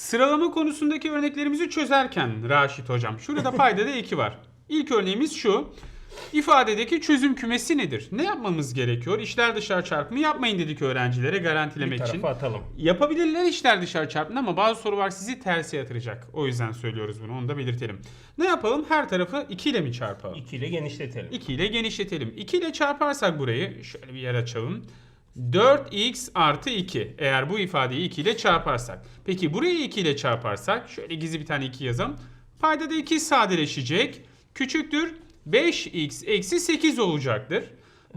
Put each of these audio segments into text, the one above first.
Sıralama konusundaki örneklerimizi çözerken Raşit hocam şurada paydada 2 var. İlk örneğimiz şu. İfadedeki çözüm kümesi nedir? Ne yapmamız gerekiyor? İşler dışarı çarpımı yapmayın dedik öğrencilere Bir garantilemek için. tarafa atalım. Yapabilirler işler dışarı çarpımını ama bazı sorular sizi terse yatıracak. O yüzden söylüyoruz bunu. Onu da belirtelim. Ne yapalım? Her tarafı 2 ile mi çarpalım? 2 ile genişletelim. 2 ile genişletelim. 2 ile çarparsak burayı şöyle bir yer açalım. 4x artı 2 eğer bu ifadeyi 2 ile çarparsak. Peki burayı 2 ile çarparsak şöyle gizli bir tane 2 yazalım. Paydada 2 sadeleşecek. Küçüktür 5x eksi 8 olacaktır.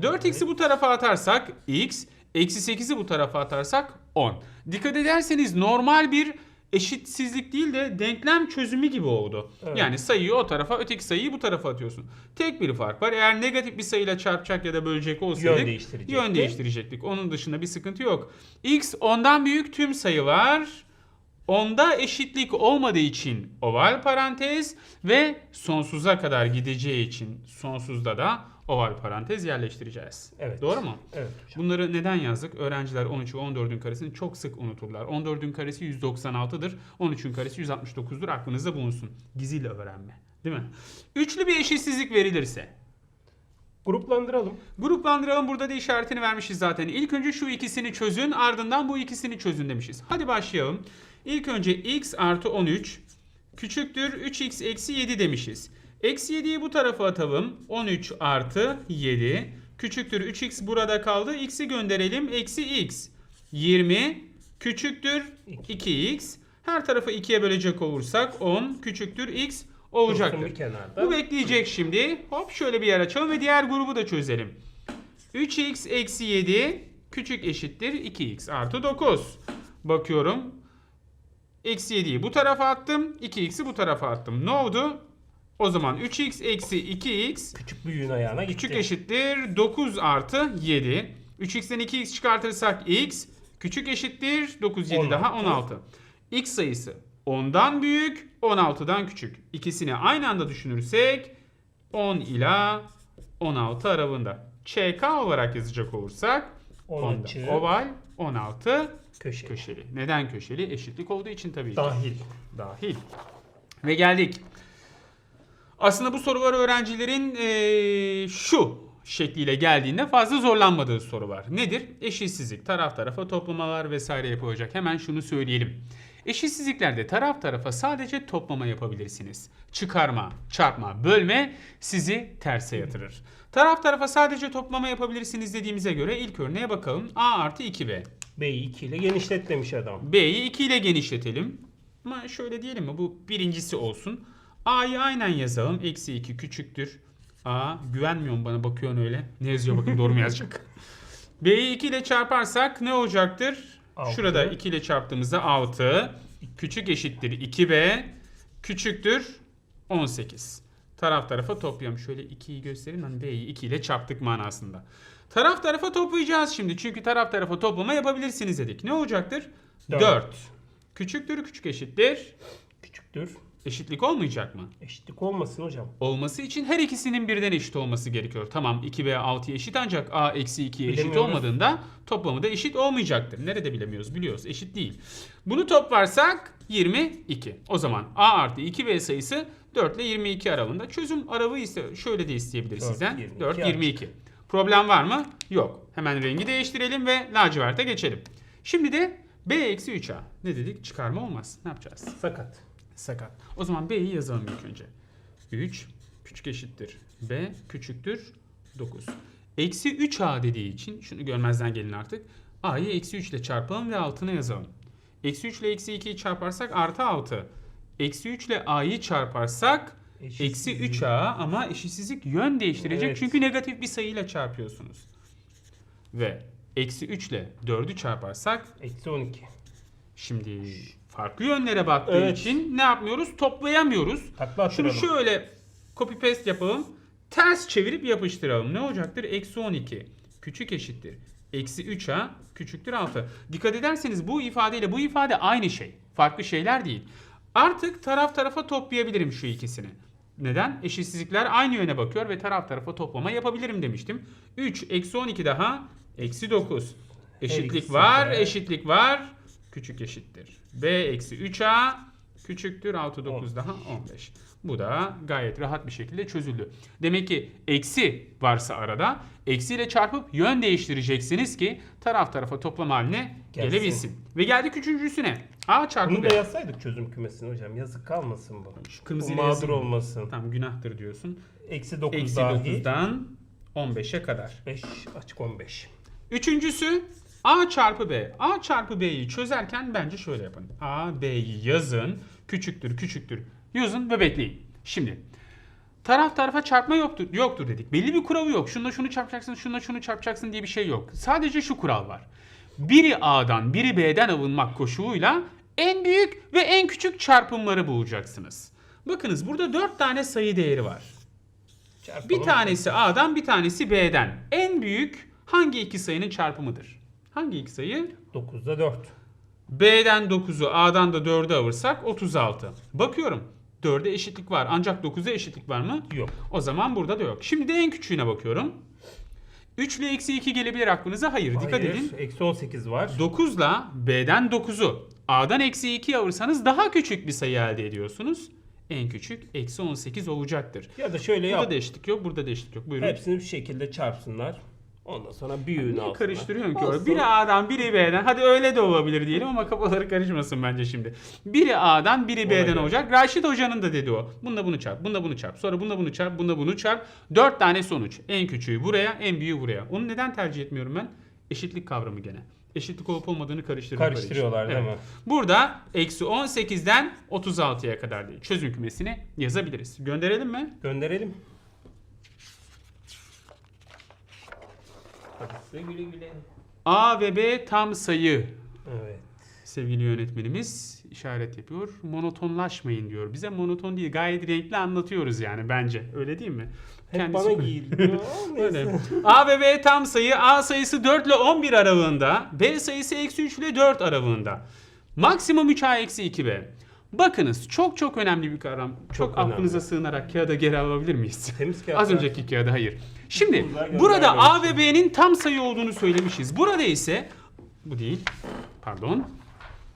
4x'i bu tarafa atarsak x, eksi 8'i bu tarafa atarsak 10. Dikkat ederseniz normal bir eşitsizlik değil de denklem çözümü gibi oldu. Evet. Yani sayıyı o tarafa, öteki sayıyı bu tarafa atıyorsun. Tek bir fark var. Eğer negatif bir sayıyla çarpacak ya da bölecek olsaydık Yön değiştirecektik. yön değiştirecektik. Onun dışında bir sıkıntı yok. x ondan büyük tüm sayılar onda eşitlik olmadığı için oval parantez ve sonsuza kadar gideceği için sonsuzda da oval parantez yerleştireceğiz. Evet. Doğru mu? Evet hocam. Bunları neden yazdık? Öğrenciler 13 ve 14'ün karesini çok sık unuturlar. 14'ün karesi 196'dır. 13'ün karesi 169'dur. Aklınızda bulunsun. Gizliyle öğrenme. Değil mi? Üçlü bir eşitsizlik verilirse. Gruplandıralım. Gruplandıralım. Burada da işaretini vermişiz zaten. İlk önce şu ikisini çözün. Ardından bu ikisini çözün demişiz. Hadi başlayalım. İlk önce x artı 13 küçüktür 3x eksi 7 demişiz. Eksi 7'yi bu tarafa atalım. 13 artı 7 küçüktür 3x burada kaldı. x'i gönderelim. Eksi x 20 küçüktür 2x. Her tarafı 2'ye bölecek olursak 10 küçüktür x olacaktır. Bu bekleyecek şimdi. Hop şöyle bir yer açalım ve diğer grubu da çözelim. 3x eksi 7 küçük eşittir 2x artı 9. Bakıyorum. Eksi 7'yi bu tarafa attım. 2x'i bu tarafa attım. Ne oldu? O zaman 3x eksi 2x Küçük büyüğün ayağına gitti. küçük eşittir 9 artı 7. 3x'ten 2x çıkartırsak x küçük eşittir 9 7 daha 16. 16. x sayısı 10'dan büyük 16'dan küçük. İkisini aynı anda düşünürsek 10 ila 16 aralığında. ÇK olarak yazacak olursak 10 10'da açı. oval 16 Köşe. köşeli. Neden köşeli? Eşitlik olduğu için tabii ki Dahil. dahil. Ve geldik. Aslında bu sorular öğrencilerin eee, şu şekliyle geldiğinde fazla zorlanmadığı sorular. Nedir? Eşitsizlik, taraf tarafa toplamalar vesaire yapılacak. Hemen şunu söyleyelim. Eşitsizliklerde taraf tarafa sadece toplama yapabilirsiniz. Çıkarma, çarpma, bölme sizi terse yatırır. Taraf tarafa sadece toplama yapabilirsiniz dediğimize göre ilk örneğe bakalım. A artı 2B. B'yi 2 ile genişlet demiş adam. B'yi 2 ile genişletelim. Ama şöyle diyelim mi bu birincisi olsun. A'yı aynen yazalım. Eksi 2 küçüktür. A güvenmiyorum bana bakıyorsun öyle. Ne yazıyor bakın doğru mu yazacak. B'yi 2 ile çarparsak ne olacaktır? Altı. Şurada 2 ile çarptığımızda 6. Küçük eşittir 2B. Küçüktür 18. Taraf tarafa toplayalım. Şöyle 2'yi göstereyim. Hani B'yi 2 ile çarptık manasında. Taraf tarafa toplayacağız şimdi. Çünkü taraf tarafa toplama yapabilirsiniz dedik. Ne olacaktır? Dört. 4. Küçüktür küçük eşittir. Küçüktür. Eşitlik olmayacak mı? Eşitlik olmasın hocam. Olması için her ikisinin birden eşit olması gerekiyor. Tamam 2 ve 6'ya eşit ancak a eksi 2'ye eşit olmadığında toplamı da eşit olmayacaktır. Nerede bilemiyoruz biliyoruz eşit değil. Bunu toplarsak 22. O zaman a artı 2b sayısı 4 ile 22 aralığında. Çözüm aralığı ise şöyle de isteyebilir Dört, sizden. 22 4 açık. 22. Problem var mı? Yok. Hemen rengi değiştirelim ve laciverte geçelim. Şimdi de b eksi 3a. Ne dedik? Çıkarma olmaz. Ne yapacağız? Sakat. Sakat. O zaman B'yi yazalım ilk önce. 3 küçük eşittir. B küçüktür 9. Eksi 3A dediği için şunu görmezden gelin artık. A'yı eksi 3 ile çarpalım ve altına yazalım. Eksi 3 ile eksi 2'yi çarparsak artı 6. Eksi 3 ile A'yı çarparsak eksi Eşitsizlik. 3A ama eşitsizlik yön değiştirecek Evet. çünkü negatif bir sayıyla çarpıyorsunuz. Ve eksi 3 ile 4'ü çarparsak Eksi 12. Şimdi farklı yönlere baktığı Evet. için ne yapmıyoruz? Toplayamıyoruz. Takla Şunu şöyle copy paste yapalım. Ters çevirip yapıştıralım. Ne olacaktır? Eksi 12 küçük eşittir. Eksi 3a küçüktür 6. Dikkat ederseniz bu ifadeyle bu ifade aynı şey. Farklı şeyler değil. Artık taraf tarafa toplayabilirim şu ikisini. Neden? Eşitsizlikler aynı yöne bakıyor ve taraf tarafa toplama yapabilirim demiştim. 3 eksi 12 daha eksi 9. Eşitlik var, eşitlik var. Küçük eşittir. B eksi 3A küçüktür 6 9 daha 15. Bu da gayet rahat bir şekilde çözüldü. Demek ki eksi varsa arada eksiyle çarpıp yön değiştireceksiniz ki taraf tarafa toplam haline Gelsin. gelebilsin. Ve geldik üçüncüsüne. A çarpı Bunu B. da yazsaydık çözüm kümesini hocam. Yazık kalmasın bu. Şu Bu kırmızıyla mağdur olmasın. Tamam günahtır diyorsun. Eksi 9 Eksi dahi. 9'dan 15'e kadar. 5 açık 15. Üçüncüsü A çarpı B. A çarpı B'yi çözerken bence şöyle yapın. A, B'yi yazın. Küçüktür, küçüktür. Yazın ve bekleyin. Şimdi taraf tarafa çarpma yoktur, yoktur dedik. Belli bir kuralı yok. Şununla şunu çarpacaksın, şununla şunu çarpacaksın diye bir şey yok. Sadece şu kural var. Biri A'dan, biri B'den alınmak koşuluyla en büyük ve en küçük çarpımları bulacaksınız. Bakınız burada 4 tane sayı değeri var. Çarpalım. Bir tanesi A'dan bir tanesi B'den. En büyük hangi iki sayının çarpımıdır? Hangi iki sayı? 9'da 4. B'den 9'u A'dan da 4'ü alırsak 36. Bakıyorum 4'e eşitlik var ancak 9'a eşitlik var mı? Yok. O zaman burada da yok. Şimdi de en küçüğüne bakıyorum. 3 ile eksi 2 gelebilir aklınıza. Hayır, dikkat Hayır, edin. Eksi 18 var. 9 ile B'den 9'u A'dan eksi 2 alırsanız daha küçük bir sayı elde ediyorsunuz. En küçük eksi 18 olacaktır. Ya da şöyle Burada yap. da eşitlik yok, burada da eşitlik yok. Buyurun. Hepsini bir şekilde çarpsınlar. Ondan sonra büyüğünü Niye alsınlar. karıştırıyorsun ki? Olsun. orada? Biri A'dan biri B'den. Hadi öyle de olabilir diyelim ama kafaları karışmasın bence şimdi. Biri A'dan biri B'den göre. olacak. Raşit Hoca'nın da dedi o. Bununla bunu çarp, bununla bunu çarp. Sonra bununla bunu çarp, bununla bunu çarp. Dört tane sonuç. En küçüğü buraya, en büyüğü buraya. Onu neden tercih etmiyorum ben? Eşitlik kavramı gene. Eşitlik olup olmadığını için. Karıştırıyorlar değil mi? Burada eksi 18'den 36'ya kadar değil. Çözüm kümesini yazabiliriz. Gönderelim mi? Gönderelim. Hadi güle güle. A ve B tam sayı Evet. sevgili yönetmenimiz işaret yapıyor. Monotonlaşmayın diyor. Bize monoton değil gayet renkli anlatıyoruz yani bence. Öyle değil mi? Hep Kendisi bana giyiliyor. Öyle. A ve B tam sayı. A sayısı 4 ile 11 aralığında. B sayısı eksi 3 ile 4 aralığında. Maksimum 3A eksi 2B. Bakınız çok çok önemli bir kavram. Çok, Çok aklınıza önemli. sığınarak kağıda geri alabilir miyiz? Temiz kağıt Az önceki kağıda hayır. Şimdi burada A ve B'nin tam sayı olduğunu söylemişiz. Burada ise bu değil. Pardon.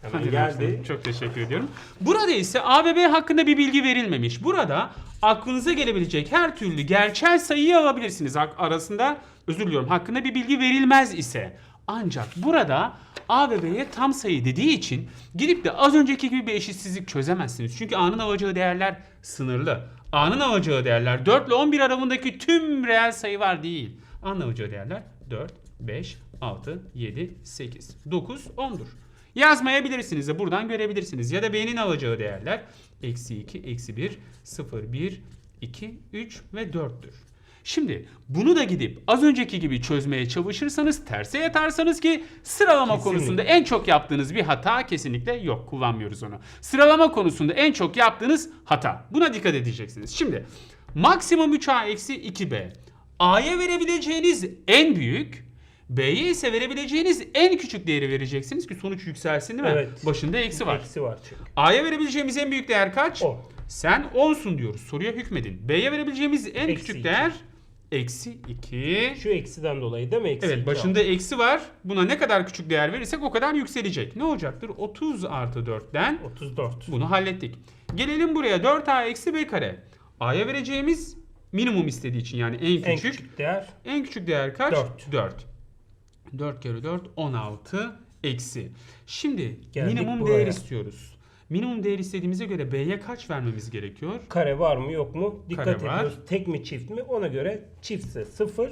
Hemen Hadi geldi. Çok teşekkür ediyorum. Burada ise A ve B hakkında bir bilgi verilmemiş. Burada aklınıza gelebilecek her türlü gerçel sayıyı alabilirsiniz. Arasında özür diliyorum hakkında bir bilgi verilmez ise. Ancak burada A ve B'ye tam sayı dediği için gidip de az önceki gibi bir eşitsizlik çözemezsiniz. Çünkü A'nın alacağı değerler sınırlı. A'nın alacağı değerler 4 ile 11 aralığındaki tüm reel sayı var değil. A'nın alacağı değerler 4, 5, 6, 7, 8, 9, 10'dur. Yazmayabilirsiniz de buradan görebilirsiniz. Ya da B'nin alacağı değerler eksi 2, eksi 1, 0, 1, 2, 3 ve 4'tür. Şimdi bunu da gidip az önceki gibi çözmeye çalışırsanız terse yatarsanız ki sıralama Kesinlikle. konusunda en çok yaptığınız bir hata kesinlikle yok kullanmıyoruz onu. Sıralama konusunda en çok yaptığınız hata. Buna dikkat edeceksiniz. Şimdi maksimum 3A eksi 2B. A'ya verebileceğiniz en büyük B'ye ise verebileceğiniz en küçük değeri vereceksiniz ki sonuç yükselsin değil mi? Evet. Başında eksi var. Eksi var çünkü. A'ya verebileceğimiz en büyük değer kaç? 10. Sen 10'sun diyoruz. Soruya hükmedin. B'ye verebileceğimiz en Eksi küçük iki. değer eksi 2. Şu eksiden dolayı değil mi? Eksi Evet iki başında eksi var. Buna ne kadar küçük değer verirsek o kadar yükselecek. Ne olacaktır? 30 artı 4'ten al. 34. bunu hallettik. Gelelim buraya 4A eksi B kare. A'ya vereceğimiz minimum istediği için yani en küçük. En küçük değer En küçük değer kaç? Dört. 4. 4 kere 4 16 eksi. Şimdi Geldik minimum buraya. değer istiyoruz. Minimum değer istediğimize göre B'ye kaç vermemiz gerekiyor? kare var mı yok mu? Dikkat Kare var. ediyoruz. Tek mi çift mi? Ona göre çiftse 0.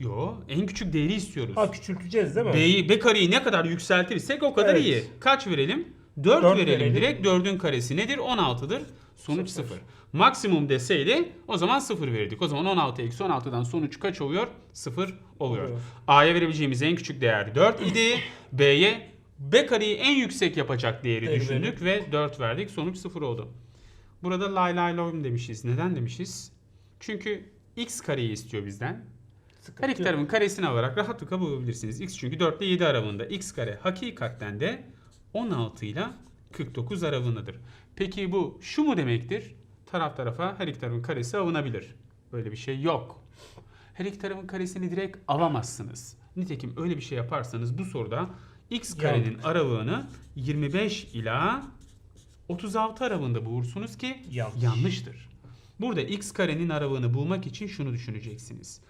Yo, en küçük değeri istiyoruz. Ha küçülteceğiz değil mi? B'yi, B kareyi ne kadar yükseltirsek o kadar Evet. iyi. Kaç verelim? 4, Dört verelim, verelim. direkt. 4'ün karesi nedir? 16'dır. Sonuç Sıfır. 0. Maksimum deseydi o zaman 0 verirdik. O zaman 16 eksi 16'dan sonuç kaç oluyor? 0 oluyor. Oluyor. A'ya verebileceğimiz en küçük değer 4 idi. B'ye B kareyi en yüksek yapacak değeri Değeri düşündük ve 4 verdik. Sonuç 0 oldu. Burada lay lay loyum demişiz. Neden demişiz? Çünkü x kareyi istiyor bizden. Sıkıntı Her iki tarafın karesini alarak rahatlıkla bulabilirsiniz. X çünkü 4 ile 7 aralığında. X kare hakikaten de 16 ile 49 aralığındadır. Peki bu şu mu demektir? Taraf tarafa her iki tarafın karesi alınabilir. Böyle bir şey yok. Her iki tarafın karesini direkt alamazsınız. Nitekim öyle bir şey yaparsanız bu soruda x karenin aralığını 25 ila 36 aralığında bulursunuz ki Yanlış. yanlıştır. Burada x karenin aralığını bulmak için şunu düşüneceksiniz.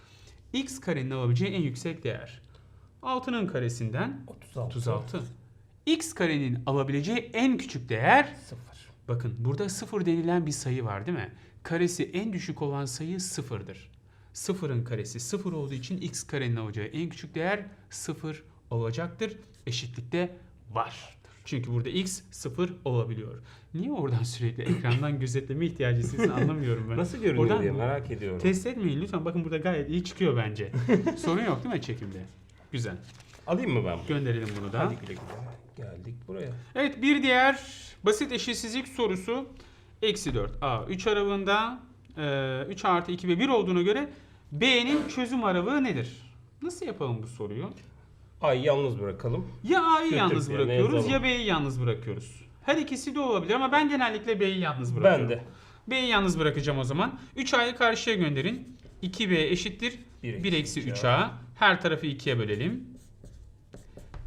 x karenin alabileceği en yüksek değer 6'nın karesinden 36. 36. x karenin alabileceği en küçük değer 0. Bakın burada sıfır denilen bir sayı var değil mi? Karesi en düşük olan sayı sıfırdır. Sıfırın karesi sıfır olduğu için x karenin alacağı en küçük değer sıfır olacaktır. Eşitlikte var. Çünkü burada x sıfır olabiliyor. Niye oradan sürekli ekrandan gözetleme ihtiyacı hissediyorsun anlamıyorum ben. Nasıl görünüyor Oradan diye merak ediyorum. Test etmeyin lütfen. Bakın burada gayet iyi çıkıyor bence. Sorun yok değil mi çekimde? Güzel. Alayım mı ben bunu? Gönderelim bunu da. Hadi güle güle. Geldik buraya. Evet bir diğer basit eşitsizlik sorusu eksi 4 a 3 aralığında e, 3 artı 2 ve 1 olduğuna göre b'nin çözüm aralığı nedir? Nasıl yapalım bu soruyu? A'yı yalnız bırakalım. Ya a'yı Götür yalnız bırakıyoruz yazalım. ya b'yi yalnız bırakıyoruz. Her ikisi de olabilir ama ben genellikle b'yi yalnız bırakıyorum. Ben de. B'yi yalnız bırakacağım o zaman. 3a'yı karşıya gönderin. 2b eşittir Bir 1 eksi eksi 3A. 3a. Her tarafı 2'ye bölelim.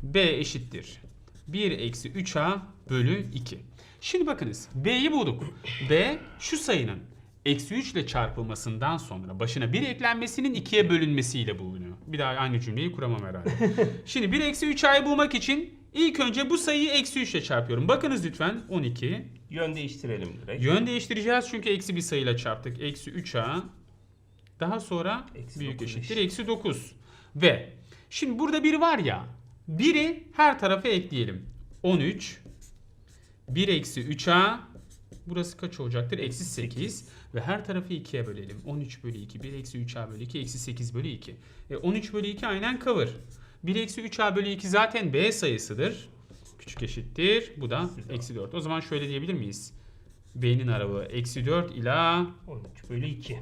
b eşittir 1 eksi 3a bölü 2. Şimdi bakınız b'yi bulduk. b şu sayının eksi 3 ile çarpılmasından sonra başına 1 eklenmesinin 2'ye bölünmesiyle bulunuyor. Bir daha aynı cümleyi kuramam herhalde. Şimdi 1 eksi 3a'yı bulmak için ilk önce bu sayıyı eksi 3 ile çarpıyorum. Bakınız lütfen 12. Yön değiştirelim direkt. Yön değiştireceğiz çünkü eksi bir sayıyla çarptık. Eksi 3a. Daha sonra Eksi büyük eşittir. eşit. Eksi 9. Ve şimdi burada bir var ya. Biri her tarafa ekleyelim. 13. 1 eksi 3a. Burası kaç olacaktır? Eksi 8. Ve her tarafı 2'ye bölelim. 13 bölü 2. 1 eksi 3a bölü 2. Eksi 8 bölü 2. E 13 bölü 2 aynen kalır. 1 eksi 3a bölü 2 zaten b sayısıdır. Küçük eşittir. Bu da Eksi dört. eksi 4. O zaman şöyle diyebilir miyiz? B'nin aralığı eksi 4 ila 13 bölü 2.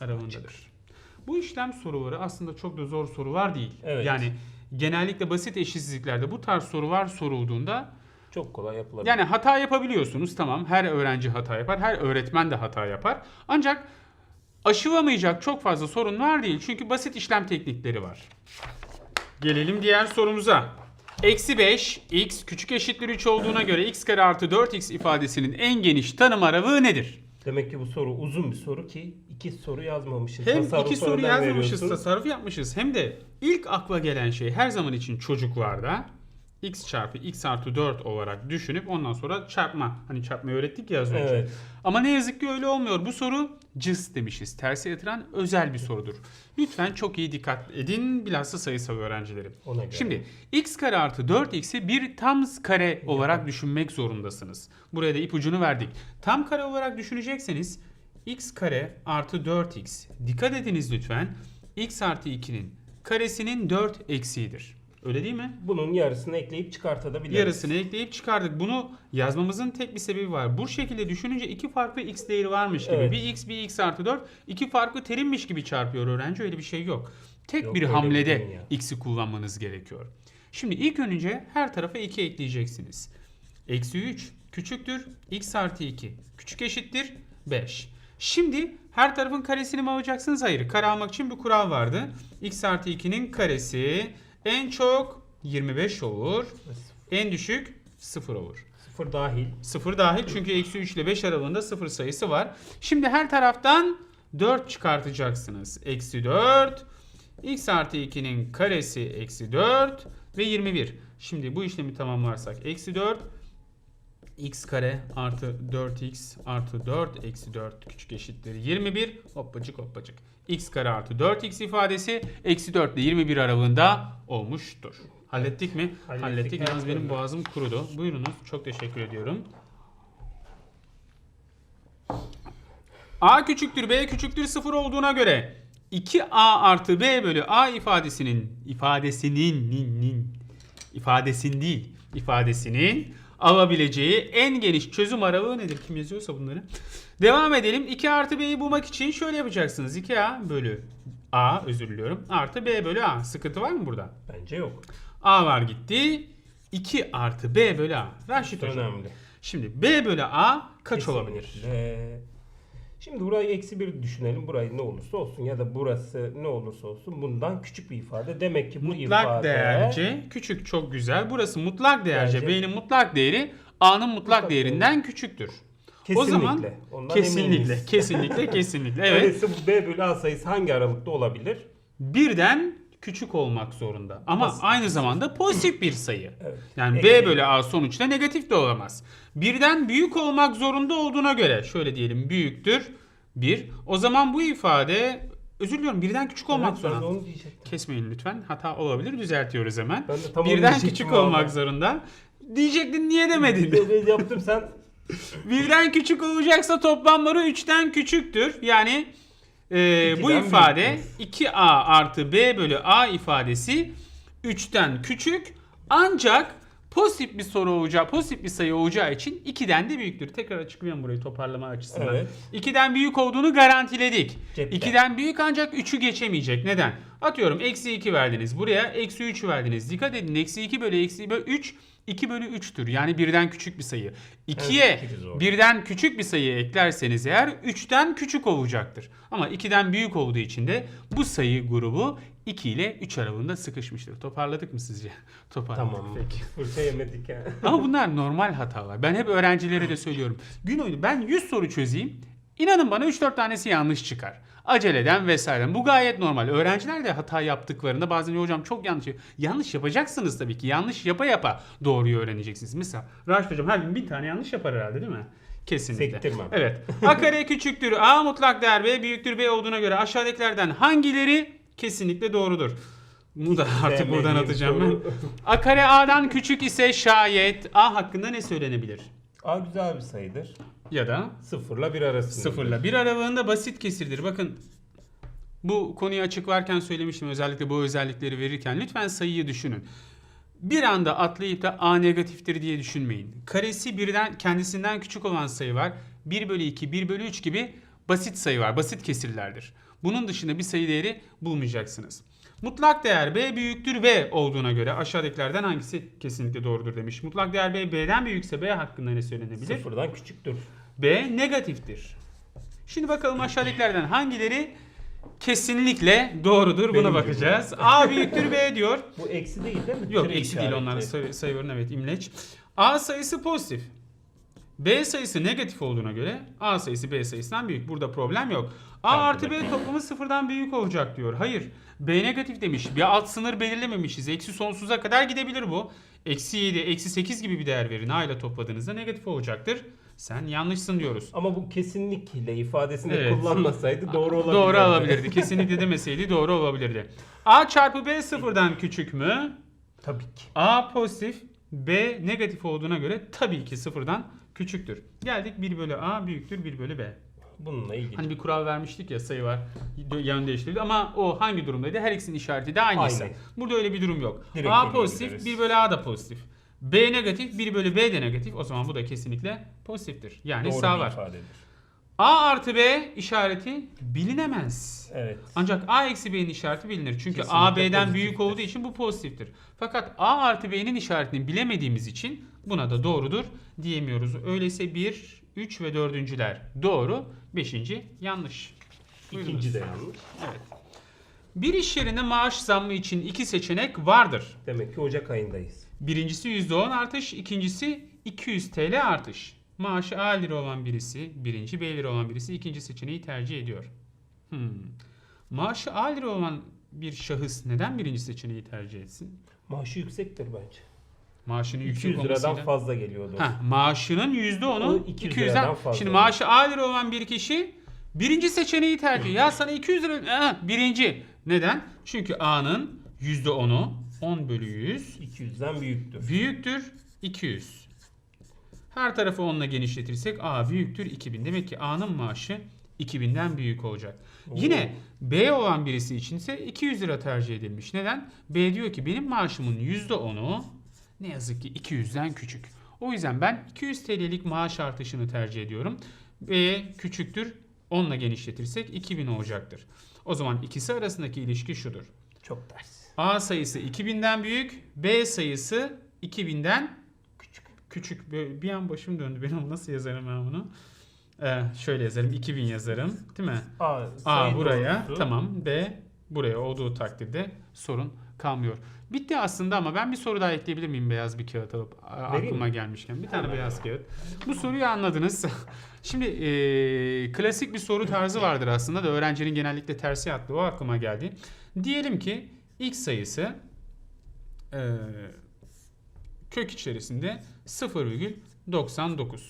aralığındadır. Bu işlem soruları aslında çok da zor sorular değil. Evet. Yani genellikle basit eşitsizliklerde bu tarz sorular sorulduğunda Çok kolay yapılabilir. yani hata yapabiliyorsunuz tamam. Her öğrenci hata yapar, her öğretmen de hata yapar. Ancak aşılamayacak çok fazla sorun var değil. Çünkü basit işlem teknikleri var. Gelelim diğer sorumuza. Eksi 5 x küçük eşittir 3 olduğuna göre x kare artı 4x ifadesinin en geniş tanım aralığı nedir? Demek ki bu soru uzun bir soru ki iki soru yazmamışız. Hem Tasarruf iki soru önden yazmamışız, veriyorsun. tasarruf yapmışız. Hem de ilk akla gelen şey her zaman için çocuklarda x çarpı x artı 4 olarak düşünüp ondan sonra çarpma. Hani çarpmayı öğrettik ya az önce. Evet. Ama ne yazık ki öyle olmuyor. Bu soru cız demişiz. Tersi yatıran özel bir sorudur. Lütfen çok iyi dikkat edin. Bilhassa sayısal öğrencilerim. Ona göre. Şimdi x kare artı 4x'i bir tam kare olarak düşünmek zorundasınız. Buraya da ipucunu verdik. Tam kare olarak düşünecekseniz x kare artı 4x. Dikkat ediniz lütfen. x artı 2'nin karesinin 4 eksiğidir. Öyle değil mi? Bunun yarısını ekleyip çıkartabiliriz. Yarısını ekleyip çıkardık. Bunu yazmamızın tek bir sebebi var. Bu şekilde düşününce iki farklı x değeri varmış gibi. Evet. Bir x bir x artı 4. iki farklı terimmiş gibi çarpıyor öğrenci. Öyle bir şey yok. Tek Yok, bir hamlede x'i kullanmanız gerekiyor. Şimdi ilk önce her tarafa 2 ekleyeceksiniz. Eksi 3 küçüktür x artı 2 küçük eşittir 5. Şimdi her tarafın karesini mi alacaksınız? Hayır. Kare almak için bir kural vardı. x artı 2'nin karesi en çok 25 olur. En düşük 0 olur. Sıfır dahil. 0 dahil çünkü eksi 3 ile 5 aralığında 0 sayısı var. Şimdi her taraftan 4 çıkartacaksınız. Eksi 4. x artı 2'nin karesi eksi 4 ve 21. Şimdi bu işlemi tamamlarsak eksi 4 x kare artı 4x artı 4 eksi 4 küçük eşittir 21 hoppacık hoppacık. X kare artı 4x ifadesi eksi 4 ile 21 aralığında olmuştur. Hallettik mi? Hallettik. Hallettik. Yalnız benim boğazım kurudu. Buyurunuz. Çok teşekkür ediyorum. A küçüktür B küçüktür 0 olduğuna göre 2A artı B bölü A ifadesinin ifadesinin nin, nin, ifadesin değil ifadesinin alabileceği en geniş çözüm aralığı nedir? Kim yazıyorsa bunları. Devam edelim. 2 artı B'yi bulmak için şöyle yapacaksınız. 2A bölü A özür diliyorum. Artı B bölü A. Sıkıntı var mı burada? Bence yok. A var gitti. 2 artı B bölü A. Raşit hocam. Önemli. Şimdi B bölü A kaç olabilir? Kesinlikle Şimdi burayı eksi bir düşünelim. Burayı ne olursa olsun ya da burası ne olursa olsun bundan küçük bir ifade. Demek ki bu Mutlak ifade değerce küçük çok güzel. Burası mutlak değerce. Değerce. B'nin mutlak değeri A'nın mutlak, Mutlak değerinden küçüktür. kesinlikle. O zaman Ondan kesinlikle, eminiz. kesinlikle, kesinlikle. Evet. Öyleyse bu B bölü A sayısı hangi aralıkta olabilir? Birden küçük olmak zorunda. Ama Basit. aynı zamanda pozitif bir sayı. Evet. Yani Eksi. B bölü A sonuçta negatif de olamaz. Birden büyük olmak zorunda olduğuna göre şöyle diyelim büyüktür 1. O zaman bu ifade özür diliyorum birden küçük olmak Evet, de zorunda. Kesmeyin lütfen. Hata olabilir. Düzeltiyoruz hemen. Ben de Birden küçük olmak zorunda. Diyecektin niye demedin? Ben yaptım sen Birden küçük olacaksa toplamları 3'ten küçüktür. Yani e, bu ifade 2a artı b bölü a ifadesi 3'ten küçük ancak pozitif bir soru olacağı, pozitif bir sayı olacağı için 2'den de büyüktür. Tekrar açıklıyorum burayı toparlama açısından. Evet. 2'den büyük olduğunu garantiledik. Cepte. 2'den büyük ancak 3'ü geçemeyecek. Neden? Atıyorum eksi 2 verdiniz. Buraya eksi 3 verdiniz. Dikkat edin eksi 2 bölü eksi bölü 3 2 bölü 3'tür. Yani birden küçük bir sayı. 2'ye Evet, birden küçük bir sayı eklerseniz eğer 3'ten küçük olacaktır. Ama 2'den büyük olduğu için de bu sayı grubu 2 ile 3 aralığında sıkışmıştır. Toparladık mı sizce? Toparladık. Tamam. Peki. Fırça yemedik ya. Ama bunlar normal hatalar. Ben hep öğrencilere de söylüyorum. Gün oyunu ben 100 soru çözeyim. İnanın bana 3-4 tanesi yanlış çıkar. Aceleden vesaire. Bu gayet normal. Öğrenciler de hata yaptıklarında bazen "Ya hocam çok yanlış. Yanlış yapacaksınız tabii ki. Yanlış yapa yapa doğruyu öğreneceksiniz. Mesela Raşit hocam her gün bir tane yanlış yapar herhalde değil mi? Kesinlikle. Sektirmem. Evet. A kare küçüktür A mutlak değer B büyüktür B olduğuna göre aşağıdakilerden hangileri kesinlikle doğrudur? Bunu da artık buradan atacağım ben. A kare A'dan küçük ise şayet A hakkında ne söylenebilir? A güzel bir sayıdır. Ya da Sıfırla bir arasında. sıfırla bir aralığında basit kesirdir. Bakın bu konuyu açıklarken söylemiştim özellikle bu özellikleri verirken lütfen sayıyı düşünün. Bir anda atlayıp da A negatiftir diye düşünmeyin. Karesi birden kendisinden küçük olan sayı var. 1 bölü 2, 1 bölü 3 gibi basit sayı var. Basit kesirlerdir. Bunun dışında bir sayı değeri bulmayacaksınız. Mutlak değer B büyüktür V olduğuna göre aşağıdakilerden hangisi kesinlikle doğrudur demiş. Mutlak değer B B'den büyükse B hakkında ne söylenebilir? Sıfırdan küçüktür. B negatiftir. Şimdi bakalım aşağıdakilerden hangileri kesinlikle doğrudur buna Benim bakacağız. A büyüktür B diyor. Bu eksi değil değil mi? Yok Türe eksi değil onların sayı, sayıların evet imleç. A sayısı pozitif. B sayısı negatif olduğuna göre A sayısı B sayısından büyük. Burada problem yok. A artı B toplamı sıfırdan büyük olacak diyor. Hayır. B negatif demiş. Bir alt sınır belirlememişiz. Eksi sonsuza kadar gidebilir bu. Eksi 7, eksi 8 gibi bir değer verin. A ile topladığınızda negatif olacaktır. Sen yanlışsın diyoruz. Ama bu kesinlikle ifadesini Evet. kullanmasaydı doğru olabilirdi. Doğru alabilirdi. Kesinlikle demeseydi doğru olabilirdi. A çarpı B sıfırdan küçük mü? Tabii ki. A pozitif, B negatif olduğuna göre tabii ki sıfırdan küçüktür. Geldik 1 bölü A büyüktür 1 bölü B. Bununla ilgili. Hani bir kural vermiştik ya sayı var yön değiştirildi ama o hangi durumdaydı? Her ikisinin işareti de aynıysa. Aynı. Burada öyle bir durum yok. Direkt A pozitif gideriz. 1 bölü A da pozitif. B negatif 1 bölü B de negatif. O zaman bu da kesinlikle pozitiftir. Yani doğru sağ var. ifadedir. A artı B işareti bilinemez. Evet. Ancak A eksi B'nin işareti bilinir. Çünkü Kesinlikle A B'den büyük olduğu için bu pozitiftir. Fakat A artı B'nin işaretini bilemediğimiz için buna da doğrudur diyemiyoruz. Öyleyse 1, 3 ve 4.'ler doğru. 5. yanlış. Buyurunuz. İkinci de yanlış. Evet. Bir iş yerinde maaş zammı için iki seçenek vardır. Demek ki Ocak ayındayız. Birincisi %10 artış, ikincisi 200 TL artış. Maaşı A lira olan birisi, birinci B lira olan birisi ikinci seçeneği tercih ediyor. Hmm. Maaşı A lira olan bir şahıs neden birinci seçeneği tercih etsin? Maaşı yüksektir bence. Maaşının 200 yüksek liradan olmasıyla... fazla geliyordu. Ha, maaşının %10'u O 200 200'den. liradan fazla Şimdi maaşı A lira olan bir kişi birinci seçeneği tercih. ya sana 200 lira Ha, birinci. Neden? Çünkü A'nın %10'u 10 bölü 100 200'den büyüktür. büyüktür 200. Her tarafı 10'la genişletirsek A büyüktür 2000. Demek ki A'nın maaşı 2000'den büyük olacak. Yine B olan birisi içinse 200 lira tercih edilmiş. Neden? B diyor ki benim maaşımın %10'u ne yazık ki 200'den küçük. O yüzden ben 200 TL'lik maaş artışını tercih ediyorum. B küçüktür 10'la genişletirsek 2000 olacaktır. O zaman ikisi arasındaki ilişki şudur. Çok ters. A sayısı 2000'den büyük, B sayısı 2000'den küçük. Böyle Bir an başım döndü. Ben onu nasıl yazarım ben bunu? Ee, şöyle yazarım 2000 yazarım değil mi? A, A buraya doğrusu. tamam B buraya olduğu takdirde sorun kalmıyor. Bitti aslında ama ben bir soru daha ekleyebilir miyim beyaz bir kağıt alıp Vereyim aklıma mi? gelmişken. Bir tane beyaz kağıt. Bu soruyu anladınız. Şimdi e, klasik bir soru tarzı vardır aslında da öğrencinin genellikle tersi attığı o aklıma geldi. Diyelim ki x sayısı e, kök içerisinde 0,99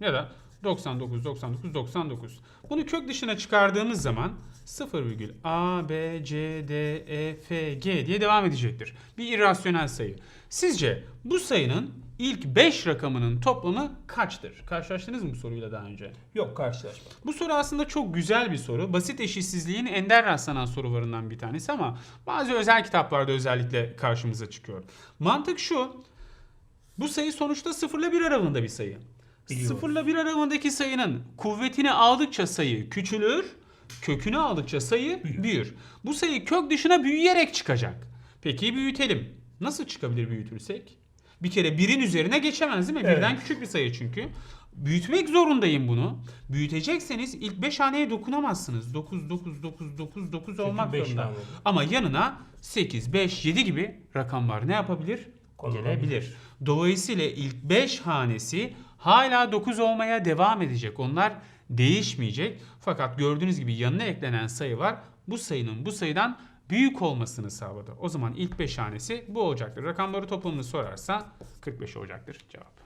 ya da 99 99 99. Bunu kök dışına çıkardığımız zaman 0, a, b, c, d, e, f, g diye devam edecektir. Bir irrasyonel sayı. Sizce bu sayının ilk 5 rakamının toplamı kaçtır? Karşılaştınız mı bu soruyla daha önce? Yok karşılaşma. Bu soru aslında çok güzel bir soru. Basit eşitsizliğin ender rastlanan sorularından bir tanesi ama bazı özel kitaplarda özellikle karşımıza çıkıyor. Mantık şu. Bu sayı sonuçta 0 ile 1 aralığında bir sayı. Biliyorum. 0 ile 1 aralığındaki sayının kuvvetini aldıkça sayı küçülür, kökünü aldıkça sayı büyür. Bu sayı kök dışına büyüyerek çıkacak. Peki büyütelim. Nasıl çıkabilir büyütürsek? Bir kere birin üzerine geçemez değil mi? Evet. Birden küçük bir sayı çünkü. Büyütmek zorundayım bunu. Büyütecekseniz ilk 5 haneye dokunamazsınız. 9, 9, 9, 9, 9 olmak zorunda. Ama yanına 8, 5, 7 gibi rakamlar ne yapabilir? Gelebilir. Dolayısıyla ilk 5 hanesi hala 9 olmaya devam edecek. Onlar değişmeyecek. Fakat gördüğünüz gibi yanına eklenen sayı var. Bu sayının bu sayıdan büyük olmasını sağladı. O zaman ilk 5 hanesi bu olacaktır. Rakamları toplamını sorarsa 45 olacaktır cevap.